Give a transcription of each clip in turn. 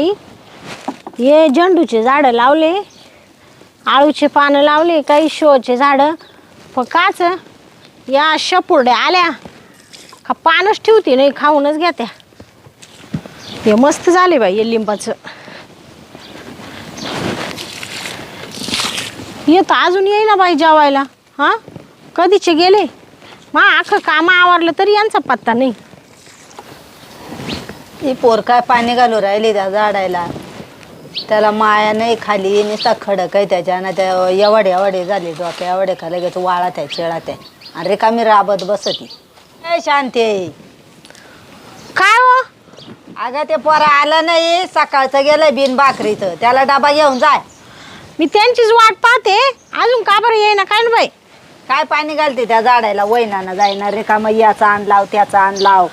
बाई. हे झेंडूचे झाडं लावले. आळूचे पानं लावले काही शोचे झाडं. पण काच या शपुरड्या आल्या. का पानच ठेवते नाही खाऊनच घेत्या. हे मस्त झाले बाई हे लिंबाचं. येतं अजून येईना बाई जेवायला. हां? कधीचे गेले? मग अख्खं कामं आवरलं तरी यांचा पत्ता नाही. ही पोर काय पाणी घालू राहिली त्या झाडायला त्याला माया नाही खाली नुसता खडक आहे त्याच्यानं त्या एवढे एवढे झाले डोक्या एवढे खाली लगेच वाळत आहे चिळात आहे. आणि रिकामी राबत बसती. ए शांती. काय हो? अगं ते पोरा आलं नाही. सकाळचं गेलं बिन भाकरीचं. त्याला डबा घेऊन जाय. मी त्यांचीच वाट पाहते. अजून का बरं येईना? काय ना बाई? काय पाणी घालते त्या झाडायला वैनानं जाईना रिकामं याचा आण लाव त्याचा आण लाव.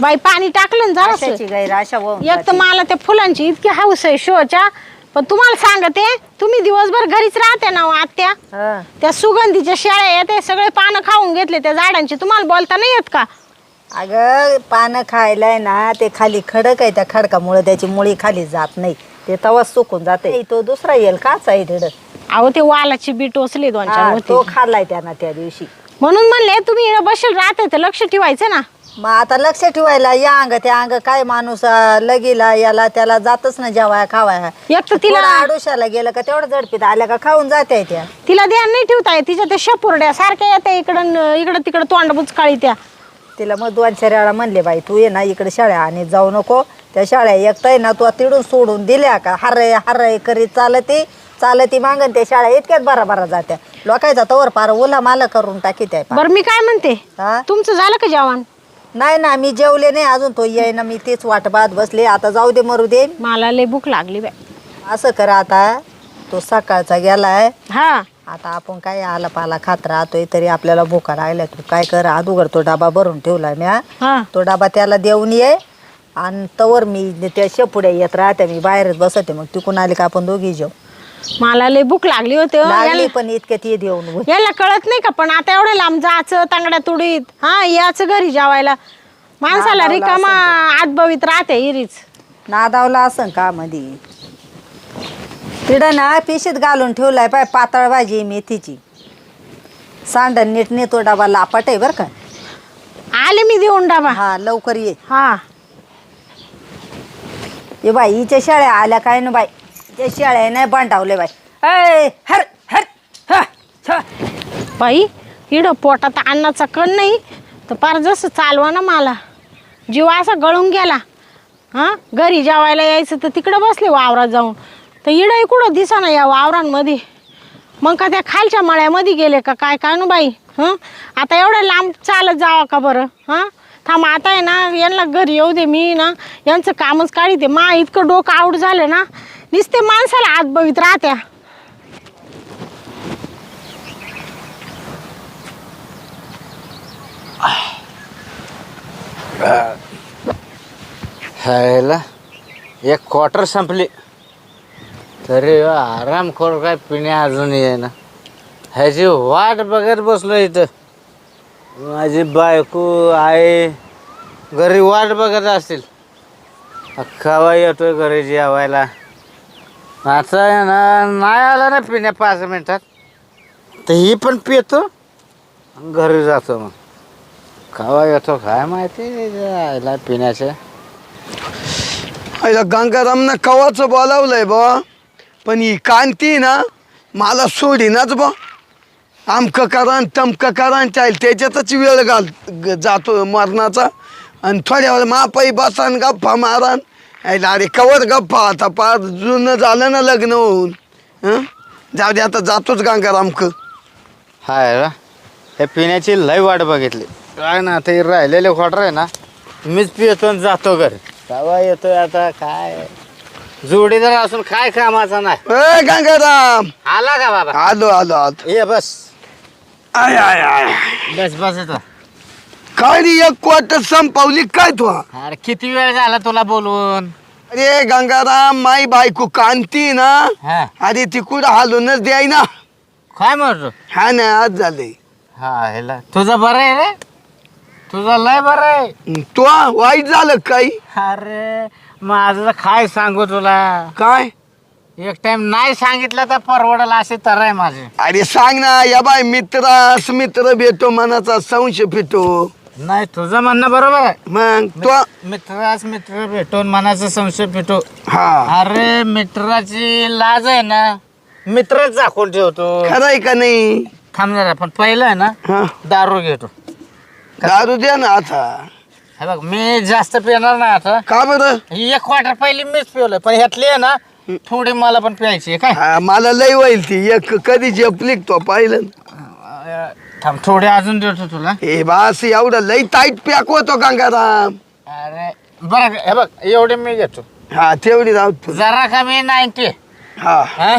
बाई पाणी टाकलं ना गैर अशा एक तर जाते. मला त्या फुलांची इतकी हाऊस आहे शोच्या. पण तुम्हाला सांगते तुम्ही दिवसभर घरीच राहते ना हो आत्या. हं. त्या सुगंधीच्या शेळ्या येते सगळे पानं खाऊन घेतले त्या झाडांची. तुम्हाला बोलता नाही येत का? अगं पानं खायलाय ना ते खाली खडक आहे त्या खडकामुळे त्याची मुळी खाली जात नाही. ते तवाच सुकून जाते. तो दुसरा येईल काच आहे तिकडं अहो ते वालाची बी टोचली दोन चार हा, होते तो खाल्लाय त्यानं त्या दिवशी. म्हणून म्हणले तुम्ही इकडं बसेल राहते तर लक्ष ठेवायचं ना. मग आता लक्ष ठेवायला या अंग त्या अंग काय माणूस अं, लगीला याला त्याला जातच ना जेवाय खावाय. एक तर तिला आडोशाला गेलं का तेवढं झडपीत आल्या का खाऊन जाते त्या. तिला ध्यान नाही ठेवता येत तिच्या त्या शपुरड्या सारख्या येते इकडं न- इकडं तिकडं तोंड बुचकाळी त्या. तिला मग दोन म्हणले बाई तू ये ना इकडे शाळा आणि जाऊ नको. त्या शाळा एकटाय ना तू तिडून सोडून दिल्या का? हरय हरय करीत चालती चालती मागन त्या शाळा इतक्यात बरा बरा जात्या. लोकायचा तवर पार ओला माला करून टाकी त्या. बरं मी काय म्हणते? हा? तुमचं झालं का जेवण? नाही ना मी जेवले नाही अजून. तो येई ना मी तेच वाट पाहत बसले. आता जाऊ दे मरू दे. मला लय भूक लागली बाय असं कर आता. तो सकाळचा गेलाय. हा. आता आपण काय आला पाला खात राहतोय तरी आपल्याला भुका लागल्या तू काय कर. अगोदर तो डबा भरून ठेवलाय म्या. हा. तो डबा त्याला देऊन ये. आणि तवर मी त्या शेपुड्या येत राहते. मी बाहेरच बसते. मग तिकून आली का आपण दोघी जेऊ. मला लय भूक लागली होती हो. लागली याला पण इतक्यात ये देऊन. याला कळत नाही का? पण आता एवढं लांब जायचं तांगड्या तुडीत. हा याचं घरी जेवायला. माणसाला रिकामा आतबवीत राहते इरीच. नादावला असं का मधी? तिडं ना पिशीत घालून ठेवलाय पाय पातळ भाजी मेथीची. सांडण नीट नेतो डबा लापाट आहे बरं का. आले मी देऊन डाबा. हा लवकर ये. हा. ये बाई हिच्या शाळ्या आल्या काय ना बाई? त्या शाळ्या नाही बाई. ऐ, हर हर ह, छ. बाई इड पोटात अन्नाचा कण नाही तर पार जसं चालवा ना मला. जीव असा गळून गेला. हां? घरी जेवायला यायचं तर तिकडं बसले वावरात जाऊन. तर इडही कुठं दिसाना या वावरांमध्ये? मग का त्या खालच्या मळ्यामध्ये गेले का काय काय ना बाई? हं? आता एवढं लांब चालत जावं का बरं? हां? थांब आता आहे ना यांना घरी येऊ दे मी ना यांचं कामच काढी दे. मा इतकं डोकं आऊट झालं ना नुसते माणसाला आत बघित राहत्या. ह्याला एक क्वार्टर संपली. तरी आराम खोर काय पिणे अजून येईना. ना ह्याची वाट बघत बसलो इथं. माझी बायको आई घरी वाट बघत असतील. खावा येतोय घरी जेवायला. आता आहे ना नाही आला ना पिण्या पाच मिनटात. तर ही पण पितो आणि घरी जातो मग. खावा येतो काय माहिती आयला पिण्याचं. आईला गंगारामनं कवाचं बोलावलंय बा पण ही कांती ना मला सोडीनाच बा आमकं करा न तमकं करा चाल त्याच्यातच वेळ घाल ग- जातो मरणाचा. आणि थोड्या वेळ मापाई बसान गप्पा मारान अरे कवर गप्पा आता पार जुनं झालं ना लग्न होऊन. हं? जाऊ दे आता जातोच गंगारामक. हाय रा हे पिण्याची लय वाट बघितली. काय ना ते राहिलेले क्वार्टर आहे ना मीच पितो आणि जातो घरी. केव्हा येतोय आता काय? जोडीदार असून काय कामाचा नाही. ए गंगाराम! आला का बाबा? आलो आलो आलो. ये बस. आय आय आय बस बस येतो काय रे एक क्वार्टर संपवली काय तू? अरे किती वेळ झाला तुला बोलवून अरे गंगाराम माई बायको कांती ना हा. अरे ती कुठं हालूनच द्याय ना. काय म्हणतो? हा ना आज झाले हा ह्याला. तुझं बरं आहे रे? तुझं लय बरं आहे. तो वाईट झालं काही? अरे माझं काय सांगू तुला? काय? एक टाइम नाही सांगितलं तर परवडल असे तर आहे माझे. अरे सांग ना या बाय मित्रास मित्र भेटो मनाचा संशय फिटो. नाही तुझं म्हणणं बरोबर आहे. मग तो मित्रास मित्र भेटून मनाचा संशय भेटो. हा. अरे मित्राची लाज आहे ना मित्रच दाखवून ठेवतो. खरंय का नाही? थांब जरा पण पहिलं आहे ना हा. दारू घेतो. दारू द्या ना आता. हे बघ मी जास्त पिणार नाही आता. का बरं? ही एक क्वार्टर पहिली मीच पिवलं पण ह्यातली आहे ना थोडी मला पण प्यायची आहे काय? हा, मला लय होईल ती. एक कधी जपली तो पाहिलं ना. थांब थोडी अजून देतो तुला. हे बास एवढं लय टाईट पॅक होतो गंगाराम. अरे बरं हे बघ एवढे मी घेतो. हा तेवढी राहू तू. जरा कमी नाईन्टी हा. हा?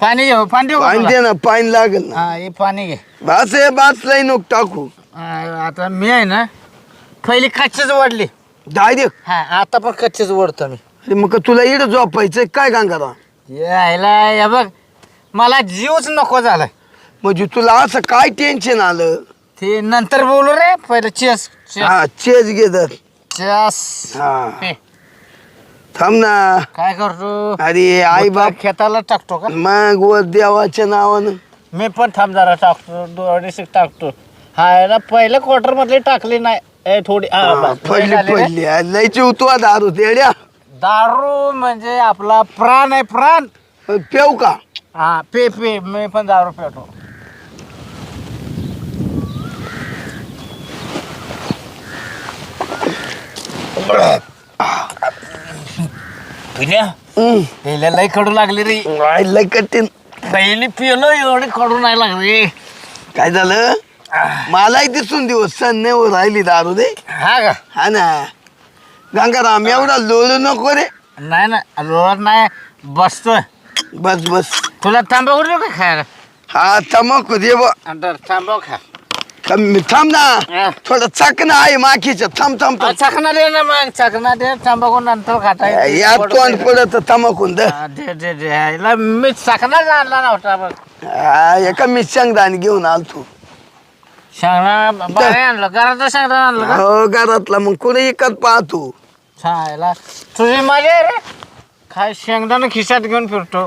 पाणी घेऊ पाणी देऊ का पाणी तुला? दे ना पाणी लागेल ना. हा हे पाणी घे. बास हे बास लय नको टाकू. अं, आता मी आहे ना पहिली कच्चीच वडली दाय दे. हा आता पण कच्चीच वडतो मी. अरे मग तुला इड झोपायचं काय गंगाराम? यायला हे बघ मला जीवच नको झालाय. म्हणजे तुला असं काय टेन्शन आलं? ते नंतर बोलू रे पहिलं चेस चेस हा चेस घे तर. चेस हा. पे. थांब ना. काय करतो? अरे आई बाप. खेताला टाकतो का? मग वर देवाच्या नावानं. मी पण थांब जरा टाकतो. दोडीशी टाकतो. हा याला पहिल्या क्वार्टर मधली टाकली नाही. ए थोडी हा, हा, बस. पडली झाली रे. पडली अरे लय चिवतू दारू तेड्या दारू म्हणजे आपला प्राण आहे प्राण. पेव का? हा पे पे. मी पण दारू पेतो. पिण्या. पहिल्या लय कडू लागली रे. लय कठीण. पहिली पिलो एवढी कडू नाही लागली. काय झालं? मलाही दिसून दिवस होत राहिली दारू दे. हा का? हा ना. गंगाराम एवढा लोळू नको रे. नाही ना लोळत नाही. बसतोय. बस बस. तुला तांबाखू देऊ का खायला? हा तमाकू दे बा. अंतर थांबव खा. कमी थांब ना. हा. थोडं चकना आहे माखीचं थांब थांब थांब. चकना दे ना मग. चकना दे. तांबाखू नंतर. या तोंड पडत तमाकून द. दे दे दे. ह्याला मी चकनाच आणला नव्हता बघ. एका मी शेंगदाणे घेऊन आलतो शेंगणा बाहेर आणलं. घरात शेंगणा आणलं का? हो घरातला. मग कुठे इकत पाहतो? छायला तुझी मजा आहे रे. काय शेंगदाणा खिशात घेऊन फिरतो.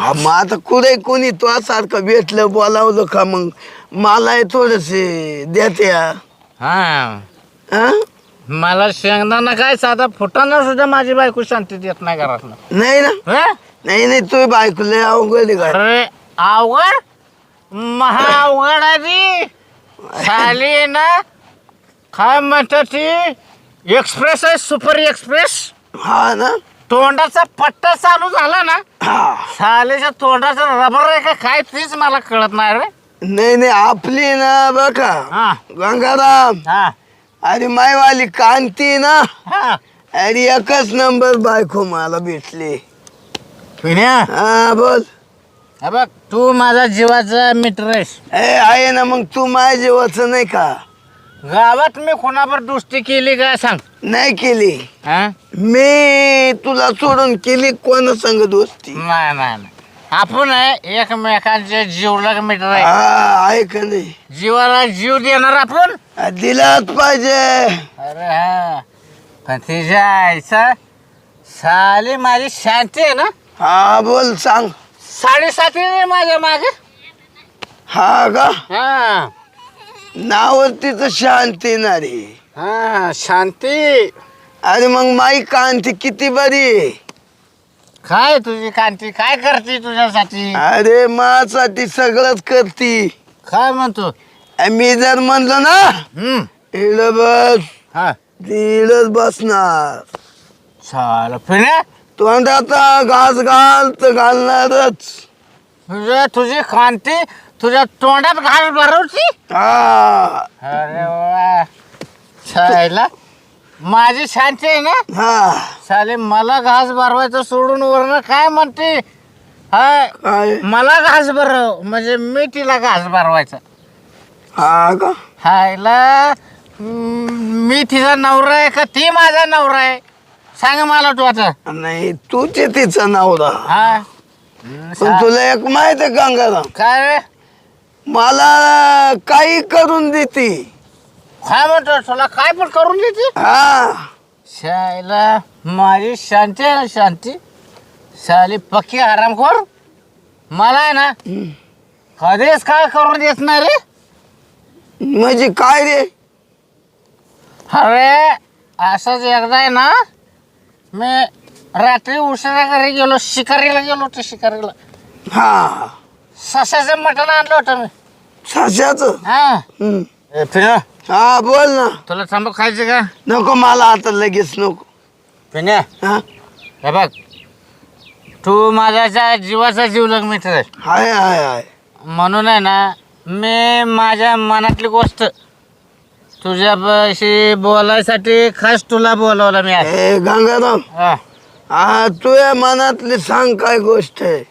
हा मग आता कुठे कोणी तो सारखं भेटलं बोलावलं का मग? मला थोडसे देते हा. हा? मला शेंगदाणा काय साधा फुटाणा सुद्धा माझी बायको शांती देत नाही घरात नाही ना? नाही नाही तू बायको लय अवघड आहे अरे अवघड? महा अवघड आहे ती. साली ना काय म्हणतात ती? एक्सप्रेस आहे सुपर एक्सप्रेस हा ना? तोंडाचा पट्टा चालू झाला ना सालेच्या तोंडाचा रबर आहे का? काय तीच मला कळत नाही रे. नाही नाही आपली ना बघा. हा. गंगाराम. हा. अरे मायवाली कांती ना. हा. अरे एकच नंबर बायको मला भेटली. पिण्या हा बोल. हे बघ तू माझा जीवाचा मित्र आहेस. ए आहे ना मग तू माझ्या जीवाचं नाही का? गावात मी कोणावर दुष्टी केली का सांग? नाही केली. हा? मी तुला सोडून केली कोण संग दोस्ती? नाही नाही नाही. आपण आहे एकमेकांचे जीवलग मित्र आहे. हा आहे का नाही? जीवाला जीव देणार आपण? हा, दिलाच पाहिजे. अरे हा. पण तिच्या आईचा साली माझी शांती आहे ना? हा बोल सांग. साडेसाती माझ्या मागे. हा का? हा. नावरतीच शांती ना रे हा शांती अरे मग माई कांती किती बरी आहे. काय तुझी कांती? काय करते तुझ्यासाठी? अरे माझ्यासाठी सगळंच करती. काय म्हणतो? मी जर म्हणलो ना हम्म. इड बस. हा. इडच बसणार. चाल पिण्या तोंडात घास घाल तर घालणारच तुझी कांती तुझ्या तोंडात घाल भरवती हा. अरे वा. छायला माझी शांती आहे ना? हा. साले मला घास भरवायचं सोडून वरनं काय म्हणते? काय? मला घास भरव. म्हणजे मी तिला घास भरवायचा. हा का? हायला मी तिचा नवरा आहे का? ती माझा नवरा आहे. सांग मला तू आता. नाही तूच तिचा नवरा. हा. पण तुला एक माहीत आहे गंगाराम काय रे? मला काही करून देते. काय म्हणतो? तुला काय पण करून देते? हा. शायला माझी शांती आहे ना शांती. शाली पक्की आरामखोर मला आहे ना कधीच काय करून देत नाही रे. म्हणजे काय रे? अरे असंच एकदा आहे ना मी रात्री उशिरा घरी गेलो शिकारीला गेलो होतो शिकारीला. हा. सशाचं मटण आणलं होतं मी. सश्याच हा. ए, पिण्या हा बोल ना. तुला थांबू खायचं का? नको मला आता लगेच नको. पिण्या हा? हे बघ तू माझ्या ज्या जीवाचा जीवलग मित्र. आहे हाय हाय हाय. म्हणून आहे ना मी माझ्या मनातली गोष्ट तुझ्यापाशी बोलायसाठी खास तुला बोलवलं मी आज. ए गंगाराम. हा. हा तुझ्या मनातली सांग काय गोष्ट आहे.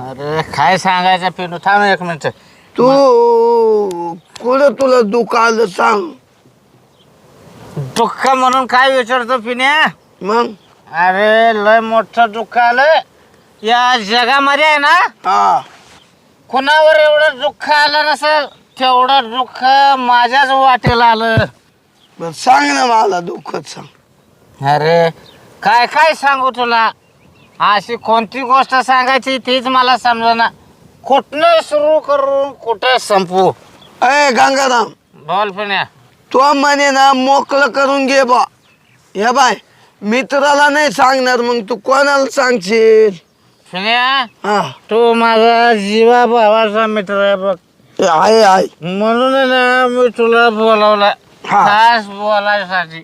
अरे काय सांगायचं पिनू थांब एक मिनिट. तू कुठं तुला दुःख आलं सांग. दुःख म्हणून काय विचारतो पिण्या? मग? अरे लय मोठं दुःख आलं. या जगामध्ये आहे ना हा. कुणावर एवढं दुःख आलं नसेल तेवढं दुःख माझ्याच वाटेला आलं. बर सांग ना मला दुःखच सांग. अरे काय काय सांगू तुला? अशी कोणती गोष्ट सांगायची तीच मला समजेना. कुठनं सुरू करून कुठं संपू? अय गंगाराम बोल पिण्या. तो म्हणे ना मोकळं करून घे बा हे बाय मित्राला नाही सांगणार मग तू कोणाला सांगशील? पिण्या हा. तू माझा जीवा भावाचा मित्र आहे बघ. आहे आहे. म्हणून ना मी तुला बोलावलं हा. खास बोलायसाठी.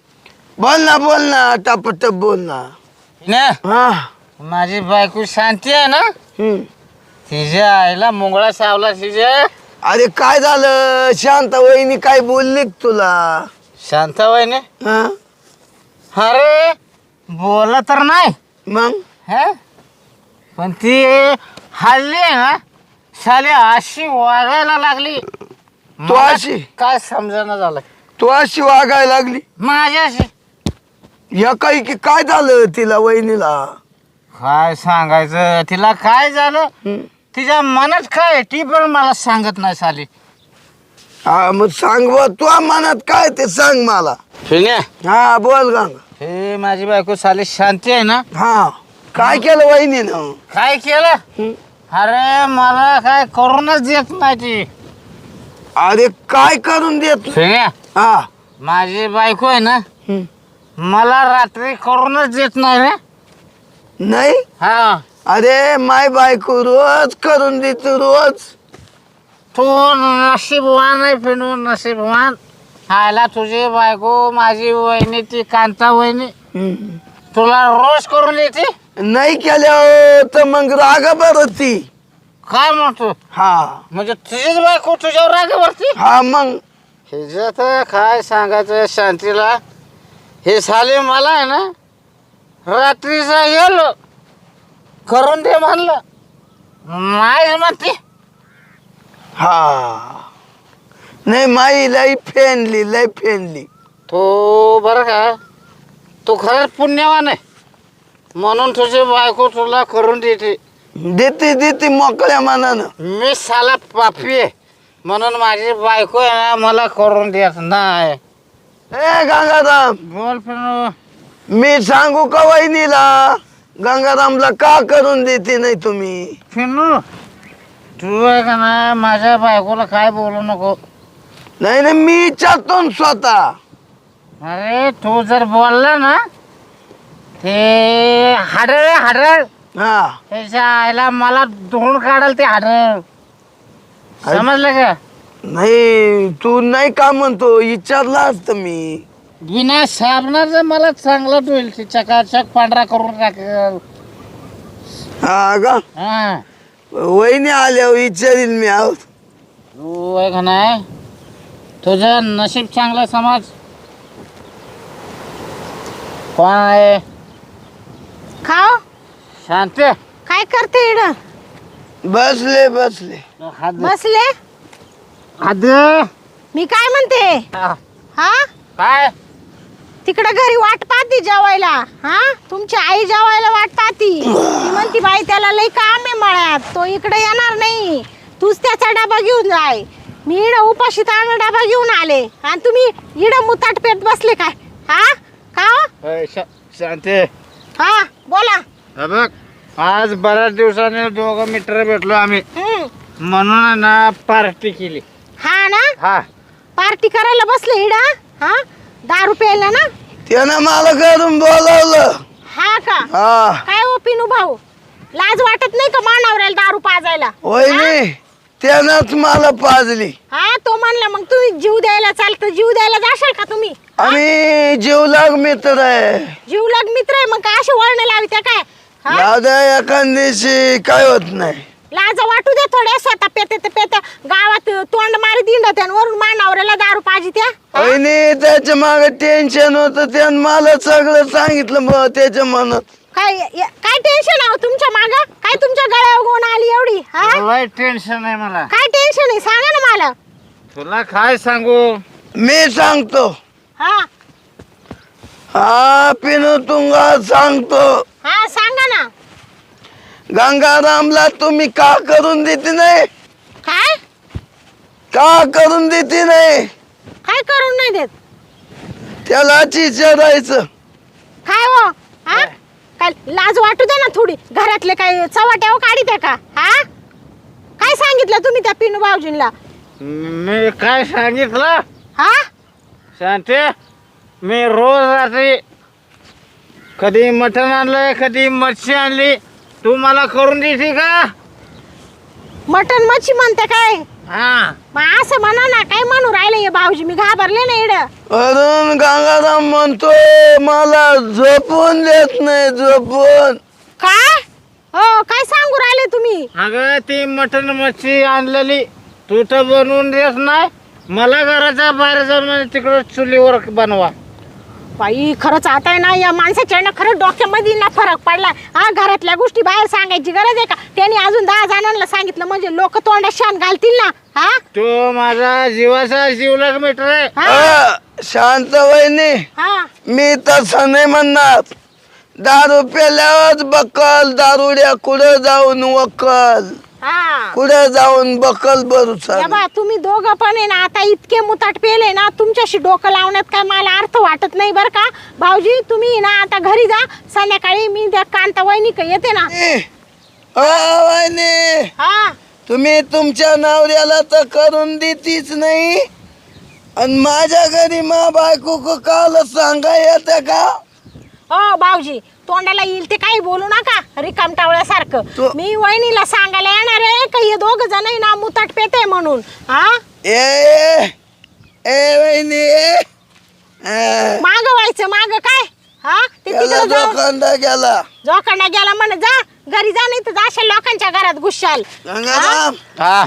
बोल ना बोल ना टपटप बोल ना. पिण्या हा. माझी बायको शांती आहे ना? हम्म. तिच्या आईला मुंगळा सावला तिच्या. अरे काय झालं? शांत वहिनी काय बोलली का तुला? शांताबाईने हा? अरे बोललं तर नाही. मग? हे? पण ती हल्ली आहे ना शाले अशी वागायला लागली. तू मला अशी? काय समजना झालं? तू अशी वागायला लागली? माझ्याशी. या काही की काय झालं तिला वहिनीला? काय सांगायचं? तिला काय झालं. तिच्या मनात काय आहे, ती पण मला सांगत नाही साली. हा मग सांग बा तुझ्या मनात काय ते सांग मला. फिन्या हा बोल गंगा. हे माझी बायको साली शांती आहे ना? हा. काय केलं वहिनीनं? काय केलं. अरे मला काय करूनच देत नाही ती. अरे काय करून देत? हा. माझी बायको आहे ना. मला रात्री करूनच देत नाही रे. नाही? हा. अरे माय बायको रोज करून देते रोज. तू नशीबवान आहे फिनू नशीबवान. आयला तुझी बायको माझी वहिनी ती कांता वहिनी. हम्म. तुला रोज करून देते? नाही केल्या तर मग राग बरं ती काय म्हणतो हा. म्हणजे तुझीच बायको तुझ्यावर रागावरती हा मग. हे तर काय सांगायचं शांतीला हे साले मला आहे ना रात्रीचा गेलो करून दे म्हणलं. नाही म्हणते. हा. नाही माई लई फेनली लई फेनली तो बरं का तू खरंच पुण्यवान आहे. म्हणून तुझी बायको तुला करून देते. देते देते मोकळ्या मनानं. मी साला पापी आहे. म्हणून माझी बायको आहे ना मला करून देत नाही. ए गंगाराम बोल फिरू मी सांगू का वहिनीला? गंगारामला का करून देते नाही तुम्ही? फिरू तू आहे का ना माझ्या बायकोला काय बोलू नको? नाही नाही मी विचारतो ना स्वतः. अरे तू जर बोलला ना ते हाडळ हाडळ. हा. त्याच्या आईला मला धुवून काढाल ते हाडळ. समजलं का? नाही तू नाही का म्हणतो? विचारला असत मी. बिना साबणाचं मला चांगलं धुईल ते चकाचक पांढरा करून टाकेल. हा का? हा. वहिनी आल्यावर विचारील मी आहोत तू आहे का नाही? तुझं नशीब चांगलं समाज. कोण आहे? खाओ. शांत. काय करते इड? बसले बसले. हात बसले? हात मी काय म्हणते? हा? काय? तिकडे घरी वाट पाहती जेवायला. हा? तुमची आई जेवायला वाट पाहती. ती म्हणती बाई त्याला लई काम आहे मळ्यात. तो इकडे येणार नाही. तूच त्याचा डबा घेऊन जाय. मी इड उपाशी तांदूळ डबा घेऊन आले. आणि तुम्ही इड मुताट पेट बसले काय? हा? का हो? अय, शा- शांती. हा बोला. हे बघ आज बऱ्याच दिवसाने दोघं मित्र भेटलो आम्ही. हम्म. म्हणून आहे ना पार्टी केली. हा ना? हा. पार्टी करायला बसले इडा? हा? दारू प्यायला ना? त्यानं मला घरून बोलावलं. हा का? हा. काय हो पिनू भाऊ? लाज वाटत नाही का मानावऱ्याला दारू पाजायला? वहिनी त्यानंच मला पाजली. हा तो म्हणला मग तुम्ही जीव द्यायला चालतं जीव द्यायला जाशाल का तुम्ही? आम्ही जीवलाग मित्र आहे. जीवलग मित्र आहे मग काय असे वळण लावी त्या काय? हा? दादा एखाद्याशी काय होत नाही. लाज वाटू दे थोडे स्वतः पेते ते पेते. गावात तोंड मारी दिंड त्या वरून मानावऱ्याला दारू पाहिजे त्या वहिनी त्याच्यामागे टेन्शन होतं. त्यानं मला सगळं सांगितलं मग त्याच्या मनात. काय य- काय टेन्शन आहे हो तुमच्या माग? काय तुमच्या गळ्यावर गोण आली एवढी? हा? लय टेन्शन आहे मला. काय टेन्शन आहे? सांगा ना मला. तुला काय सांगू? मी सांगतो. हा. हा पिनू तुंगा सांगतो. हा सांगा ना. गंगारामला तुम्ही का करून देते नाही? काय? का करून देते नाही? काय करून नाही देत? त्याला विचारायचं काय हो? हा? काय? लाज वाटू दे ना थोडी. घरातले काय चवाट्याव काढी का? हा? काय सांगितलं तुम्ही त्या पिनू भाऊजींना मी काय सांगितलं? हा? शांती मी रोज रात्री कधी मटण आणलंय कधी मच्छी आणली तू मला करून देते का? मटन मच्छी म्हणते काय? हा. मग असं म्हणा ना काय म्हणू राहिले हे भाऊजी? मी घाबरले ना इड. अरुण गंगाराम म्हणतोय मला झोपून देत नाही झोपून. काय हो काय सांगू राहिले तुम्ही? अगं ती मटण मच्छी आणलेली तू तर बनवून देत नाही. मला घराच्या बाहेर जाऊन म्हणे तिकडं चुलीवर बनवा. बाई खरंच आता आहे ना या माणसाच्या ना खरंच डोक्यामध्ये ना फरक पडला हा घरातल्या गोष्टी बाहेर सांगायची गरज आहे का? त्यांनी अजून दहा जणांना सांगितलं म्हणजे लोक तोंडात शान घालतील ना हा? तो माझा जीवाचा जीवलग मित्र आहे. हा? अ, शांत वहिनी. हा. मी तसं नाही म्हणणार. दारू पेल्यावर बकल दारुड्या कुठं जाऊन वकल? हा. कुठं जाऊन बकल या बा तुम्ही दोघं पण आहे ना आता इतके मुताट पेले ना तुमच्याशी डोकं लावण्यात काय मला अर्थ वाटत नाही बरं का? भाऊजी तुम्ही ना आता घरी जा. संध्याकाळी मी त्या कांता वहिनी का येते ना. वहिनी. हा. तुम्ही तुमच्या नवऱ्याला तर करून देतीच नाही. आणि माझ्या घरी मा बायको को काल सांगा येतं का? हो भाऊजी तोंडाला येईल ते काही बोलू नका रिकाम टावळ्यासारखं. तो- मी वहिनीला सांगायला येणार आहे का? हे दोघ जण आहे ना मुताट पेते म्हणून हा? ए ए वहिनी ए. माग व्हायचं माग काय? हा? ते त्याला तिकडे जाऊन जोखंडा गेला. जोखंडा गेला म्हण जा घरी जा नाही तर जाशाल लोकांच्या घरात घुसशाल गंगाराम. हा.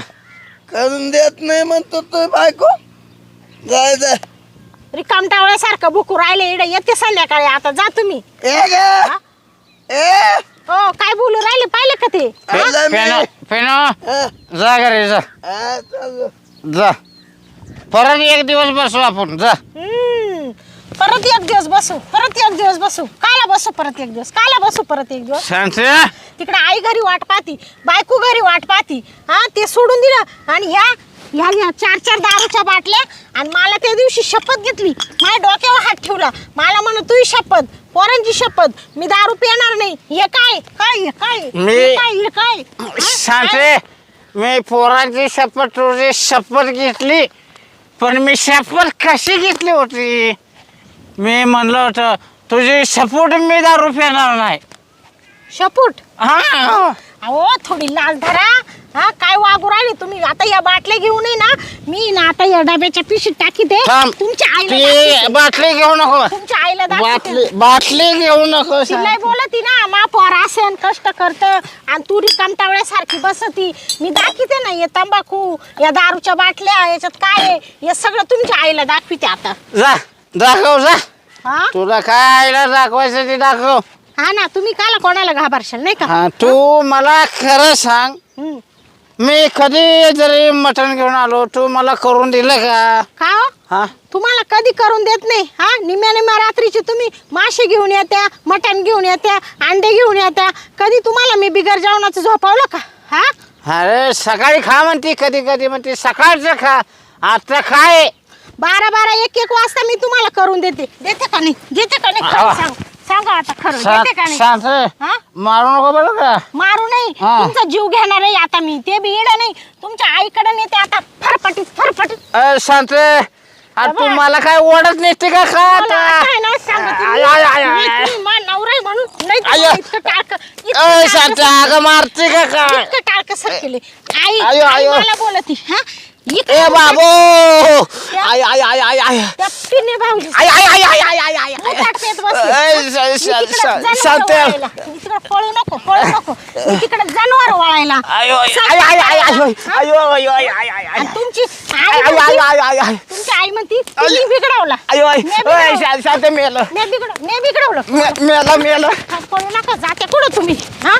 करून देत नाही म्हणतो तू बायको. जाय जाय. रिकाम टावळ्यासारखं बुकू राहिले इकडे येते संध्याकाळी आता. जा तुम्ही. ए ग. ए. हो काय बोलू राहिले? पाहिलं का ते? हा? जा घरी जा. चाललो. जा परत एक दिवस बसू आपण. जा. हम्म. परत एक दिवस बसू. परत एक दिवस बसू. काला बसू परत एक दिवस? काला बसू परत एक दिवस? तिकडे आई घरी वाट पाहती. बायको घरी वाट पाहती. हा ते सोडून दिलं. आणि ह्या ह्या चार चार दारूच्या बाटल्या आणि मला त्या दिवशी शपथ घेतली. माझ्या डोक्यावर हात ठेवला. मला म्हण तुझी शपथ पोरांची शपथ. मी दारू पिणार नाही. हे काय? काय हे काय? मी- हे काय हे हा? शांती मी पोराची शपथ तुझी शपथ घेतली. पण मी शपथ कशी घेतली होती? मी म्हणलं होतं तुझी शपथ मी दारू पिणार नाही. शपूट हा. अहो थोडी लाज धरा. हा काय वागू राहिले तुम्ही? आता या बाटल्या घेऊन ये ना. मी ना आता या डब्याच्या पिशीत टाकी दे. थांब. तुमच्या आईला ती. बाटली घेऊ नको. तुमच्या आईला बाटली दाखवते. बाटली घेऊ नको तिला बोलती ना मा पोर असेन कष्ट करत. आणि तू रिकामटावळ्यासारखी बसती. मी दाखवते ना हे तंबाखू या दारूच्या बाटल्या याच्यात काय आहे? हे सगळं तुमच्या आईला दाखविते आता. जा दाखव जा. हा? तुला काय आईला दाखवायचं ते दाखव. हा ना तुम्ही काला कोणाला घाबरशाल नाही का? हा तू मला खरं सांग. हम्म. मी कधी जरी मटण घेऊन आलो तू मला करून दिलं का? का हो? हा? तुम्हाला कधी करून देत नाही हा? निम्या निम्या रात्रीचे तुम्ही मासे घेऊन येत्या मटण घेऊन येत्या अंडे घेऊन येत्या. कधी तुम्हाला मी बिगर जेवणाचं झोपवलं का? हा? अरे सकाळी खा म्हणते कधी कधी म्हणते सकाळचं खा आता काय बारा बारा एक एक वाजता मी तुम्हाला करून देते. देते का नाही? देते का नाही? खरं सांग सांगा आता खरं देते का नाही? शांत हा? मारू नको बरं का मारू नाही हा. तुमचा जीव घेणार आहे आता मी ते बी येडं नाही तुमच्या आईकडे नेते आता फरफटीत फरफटीत शांत अरे तू मला काय ओढत नेसते का का मला आता? असं आहे ना, सांगते मी. आय, आय, आय, आय, मी आय. तुम्ही मा नवरा आहे म्हणून नाही आय. इतकं टाळकं- इतकं अ, टाळकं शांत अगं मारते का काय इतकं टाळकं सर केले आई आयो, आई आयो. मला बोलती हा ए बाबो आय आय आय आय आय त्या पिन्ने भाऊजी आय आय आय आय आय आय आय भुताट पेत बसली. मी तिकडं जनावरं शांत. वळायला. मी तिकडं पळू नको पळू नको मी तिकडं जनावर वळायला आयो आय आय आय आय आयो आयो आय आय आय आय आणि तुमची आई आय आय म्हणती- आय आय आय तुमची आई म्हणती तुम्ही बिघडवला आयो आय मी ओय बिघडवलं. शांत मेलं मी बिघडव मी बिघडवलं मेलं मेलं हा, पळू नका जाते कुठं तुम्ही हा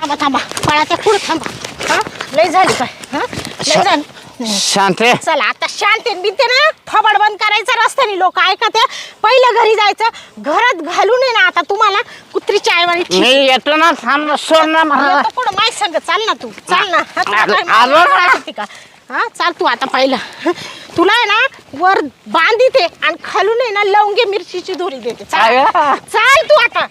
थांबा थांबा पळा त्या कुठं थांबा हा लय झाली पाय हा लय झाली शांत चला आता शांत बिनते ना थोबड बंद करायचा रस्त्याने. लोक ऐका त्या पहिलं घरी जायचं. घरात घालून आहे ना आता तुम्हाला. कुत्री चायवाणी मी येतो ना थांब सोड ना मला. पुढं माय संग चाल ना तू. चाल ना. हा, तुला आलो- काय आलो माहिती ना. राहते का? हा चाल तू आता पहिलं. तुला आहे ना वर बांधिते आणि खालून आहे ना लवंगे मिरचीची दोरी देते. चाल. अगं. चाल तू आता.